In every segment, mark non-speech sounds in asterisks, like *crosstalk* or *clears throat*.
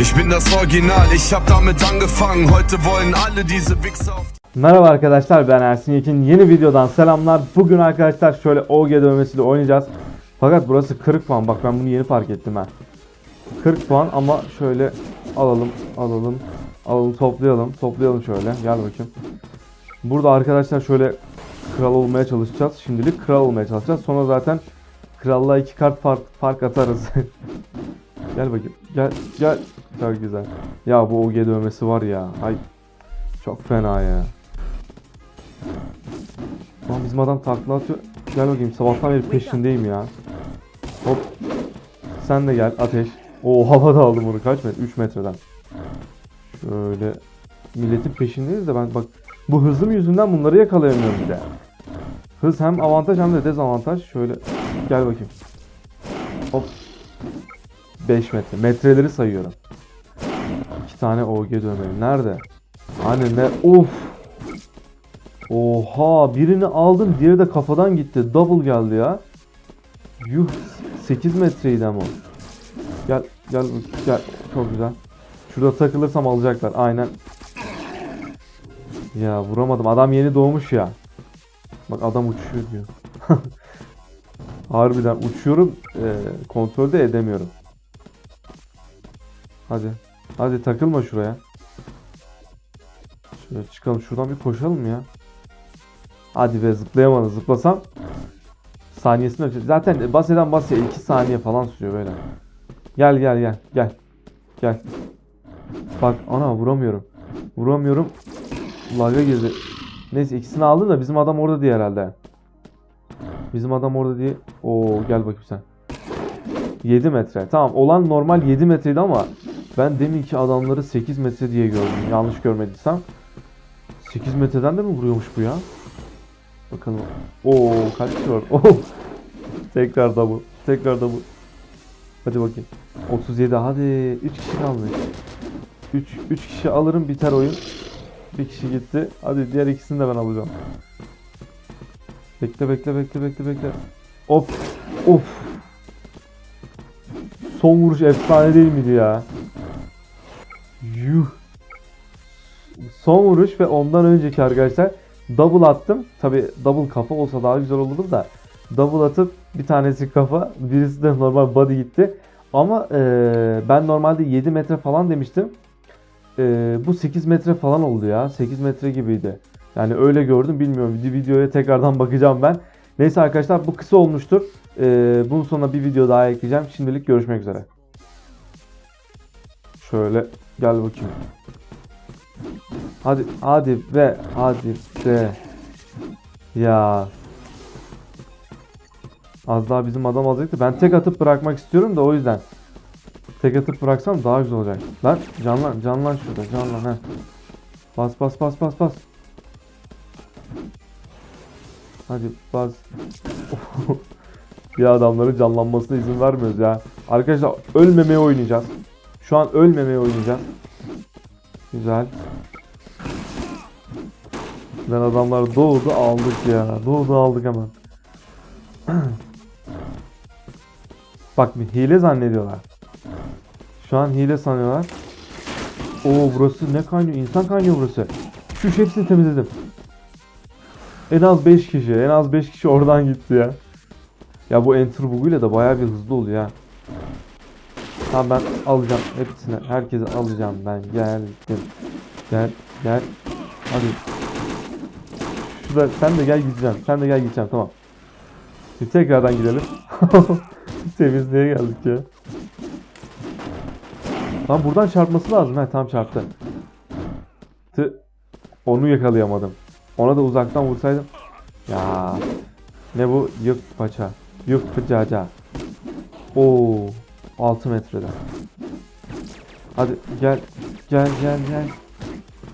Ich bin das Original, ich hab damit angefangen. Heute wollen alle diese Wichser auf. Merhaba arkadaşlar ben Ersin Yekin yeni videodan selamlar. Bugün arkadaşlar şöyle OG dövmesiyle oynayacağız. Fakat burası 40 puan bak ben bunu yeni fark ettim ha. 40 puan ama şöyle alalım alalım alalım toplayalım toplayalım şöyle gel bakayım. Burada arkadaşlar şöyle kral olmaya çalışacağız. Şimdilik kral olmaya çalışacağız. Sonra zaten krallığa iki kart fark, fark atarız. *laughs* gel bakayım gel gel. Çok güzel. Ya bu OG dövmesi var ya. Ay çok fena ya. Lan bizim adam takla atıyor. Gel bakayım sabahtan beri peşindeyim ya. Hop. Sen de gel ateş. O havada aldım bunu kaç metre? 3 metreden. Şöyle milletin peşindeyiz de ben bak bu hızım yüzünden bunları yakalayamıyorum bir de. Hız hem avantaj hem de dezavantaj. Şöyle gel bakayım. Hop. 5 metre. Metreleri sayıyorum. 2 tane OG dövmeli. Nerede? Hani ne? Of. Oha birini aldım diğeri de kafadan gitti. Double geldi ya. Yuh 8 metreydi ama. Gel gel gel çok güzel. Şurada takılırsam alacaklar aynen. Ya vuramadım adam yeni doğmuş ya. Bak adam uçuyor diyor. *laughs* Harbiden uçuyorum e, kontrol de edemiyorum. Hadi. Hadi takılma şuraya. Şöyle çıkalım şuradan bir koşalım ya. Hadi be zıplayamadım. Zıplasam saniyesini ölçeceğiz. Zaten baseden basya 2 saniye falan sürüyor böyle. Gel gel gel gel. Gel. Bak ana vuramıyorum. Vuramıyorum. Lag'a girdi. Neyse ikisini aldım da bizim adam orada diye herhalde. Bizim adam orada diye. Oo gel bakayım sen. 7 metre. Tamam olan normal 7 metreydi ama ben deminki adamları 8 metre diye gördüm. Yanlış görmediysem. 8 metreden de mi vuruyormuş bu ya? Bakalım. Oo kaç var? *laughs* Oo. Tekrar double. Tekrar double. Hadi bakayım. 37 hadi 3 kişi kalmış. 3 3 kişi alırım biter oyun. Bir kişi gitti. Hadi diğer ikisini de ben alacağım. Bekle bekle bekle bekle bekle. Of. Of. Son vuruş efsane değil miydi ya? Yuh. Son vuruş ve ondan önceki arkadaşlar double attım. Tabi double kafa olsa daha güzel olurdu da double atıp bir tanesi kafa birisi de normal body gitti. Ama eee, ben normalde 7 metre falan demiştim. Eee, bu 8 metre falan oldu ya. 8 metre gibiydi. Yani öyle gördüm bilmiyorum. Video- Videoya tekrardan bakacağım ben. Neyse arkadaşlar bu kısa olmuştur. Eee bunun sonra bir video daha ekleyeceğim. Şimdilik görüşmek üzere. Şöyle gel bakayım. Hadi hadi ve hadi be. Ya. Az daha bizim adam alacaktı. Ben tek atıp bırakmak istiyorum da o yüzden. Tek atıp bıraksam daha güzel olacak. Lan canlan canlan şurada canlan he. Bas bas bas bas bas. Hadi bas. *laughs* bir adamların canlanmasına izin vermiyoruz ya. Arkadaşlar ölmemeye oynayacağız. Şu an ölmemeye oynayacağız. Güzel. Ben adamlar doğdu aldık ya. Doğdu aldık hemen. *clears throat* Bak bir hile zannediyorlar. Şu an hile sanıyorlar. Oo burası ne kaynıyor? İnsan kaynıyor burası. Şu hepsini temizledim. En az 5 kişi. En az 5 kişi oradan gitti ya. Ya bu enter bug'uyla da bayağı bir hızlı oluyor ya. Tamam ben alacağım hepsini. Herkese alacağım ben. Geldim. Gel gel. Hadi. Şurada sen de gel gideceğim. Sen de gel gideceğim tamam. Şimdi tekrardan gidelim. *laughs* Temizliğe geldik ya. Tam buradan çarpması lazım. He tam çarptı. Tı. Onu yakalayamadım. Ona da uzaktan vursaydım. Ya. Ne bu? Yık paça. Yık pıcaca. Oo. 6 metreden. Hadi gel. Gel gel gel.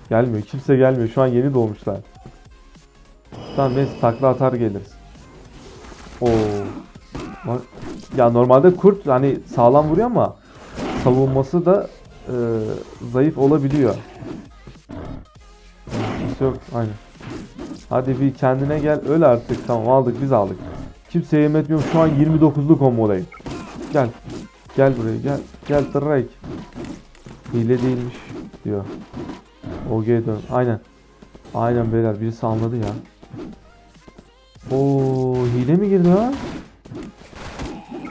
Gelmiyor. Kimse gelmiyor. Şu an yeni doğmuşlar. Tamam neyse takla atar geliriz. Oo. Ya normalde kurt hani sağlam vuruyor ama savunması da e, zayıf olabiliyor. Kimse yok. Aynen. Hadi bir kendine gel. Öl artık. Tamam aldık biz aldık. Kimseye yem etmiyorum. Şu an 29'lu kombodayım. Gel. Gel buraya gel. Gel Drake. Hile değilmiş diyor. OG dön. Aynen. Aynen beyler birisi anladı ya. Oo hile mi girdi ha?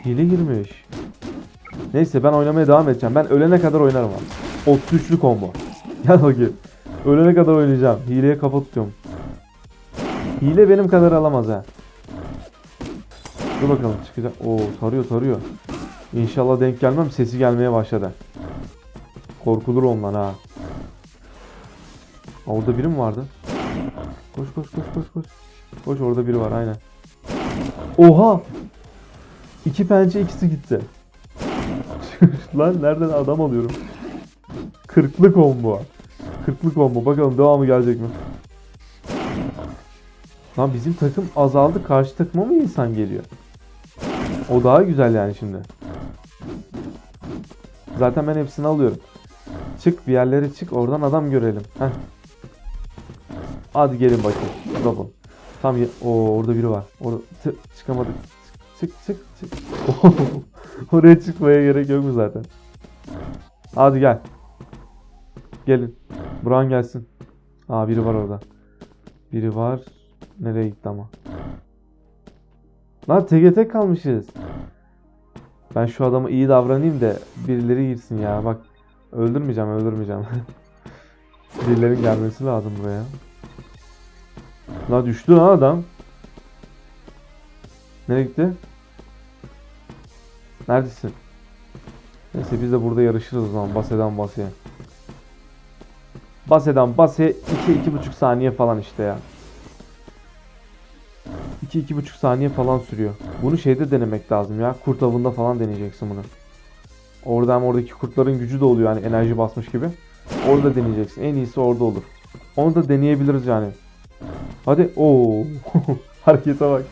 Hile girmiş. Neyse ben oynamaya devam edeceğim. Ben ölene kadar oynarım abi. 33'lü combo. *laughs* Gel bakayım. Ölene kadar oynayacağım. Hileye kafa tutuyorum. Hile benim kadar alamaz ha. Dur bakalım çıkacak. Oo tarıyor tarıyor. İnşallah denk gelmem. Sesi gelmeye başladı. Korkulur ondan ha. Orada biri mi vardı? Koş koş koş koş koş. Koş orada biri var aynen. Oha! İki pençe ikisi gitti. *laughs* Lan nereden adam alıyorum? Kırklı combo. Kırklı combo. Bakalım devamı gelecek mi? Lan bizim takım azaldı. Karşı takıma mı insan geliyor? O daha güzel yani şimdi. Zaten ben hepsini alıyorum. Çık bir yerlere çık. Oradan adam görelim. Heh. Hadi gelin bakayım. Double. Tam Oo orada biri var. Orada Tı, çıkamadık. Çık çık çık. *laughs* Oraya çıkmaya gerek yok mu zaten? Hadi gel. Gelin. Buran gelsin. Aa biri var orada. Biri var. Nereye gitti ama? Lan teke tek kalmışız. Ben şu adama iyi davranayım da birileri girsin ya. Bak öldürmeyeceğim öldürmeyeceğim. *laughs* Birilerinin gelmesi lazım buraya. La düştü ha adam. Nereye gitti? Neredesin? Neyse biz de burada yarışırız o zaman baseden baseye. Baseden baseye 2-2,5 saniye falan işte ya. 2-2,5 saniye falan sürüyor. Bunu şeyde denemek lazım ya. Kurt avında falan deneyeceksin bunu. Orada hem oradaki kurtların gücü de oluyor yani enerji basmış gibi. Orada deneyeceksin. En iyisi orada olur. Onu da deneyebiliriz yani. Hadi. Oo. *laughs* Harekete bak.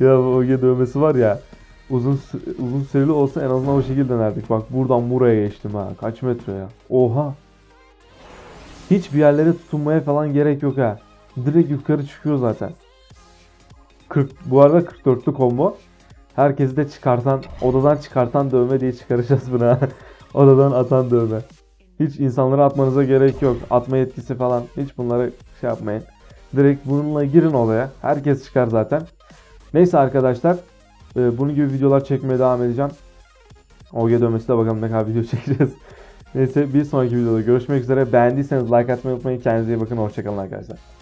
ya bu dövmesi var ya. Uzun uzun süreli olsa en azından o şekilde denerdik. Bak buradan buraya geçtim ha. Kaç metre ya? Oha. Hiçbir yerlere tutunmaya falan gerek yok ha. Direkt yukarı çıkıyor zaten. 40 bu arada 44'lü combo. Herkesi de çıkartan, odadan çıkartan dövme diye çıkaracağız buna. *laughs* odadan atan dövme. Hiç insanlara atmanıza gerek yok. Atma yetkisi falan. Hiç bunlara şey yapmayın. Direkt bununla girin olaya. Herkes çıkar zaten. Neyse arkadaşlar. e, Bunun gibi videolar çekmeye devam edeceğim. OG dövmesi de bakalım ne kadar video *laughs* çekeceğiz. Neyse bir sonraki videoda görüşmek üzere. Beğendiyseniz like atmayı unutmayın. Kendinize iyi bakın. Hoşçakalın arkadaşlar.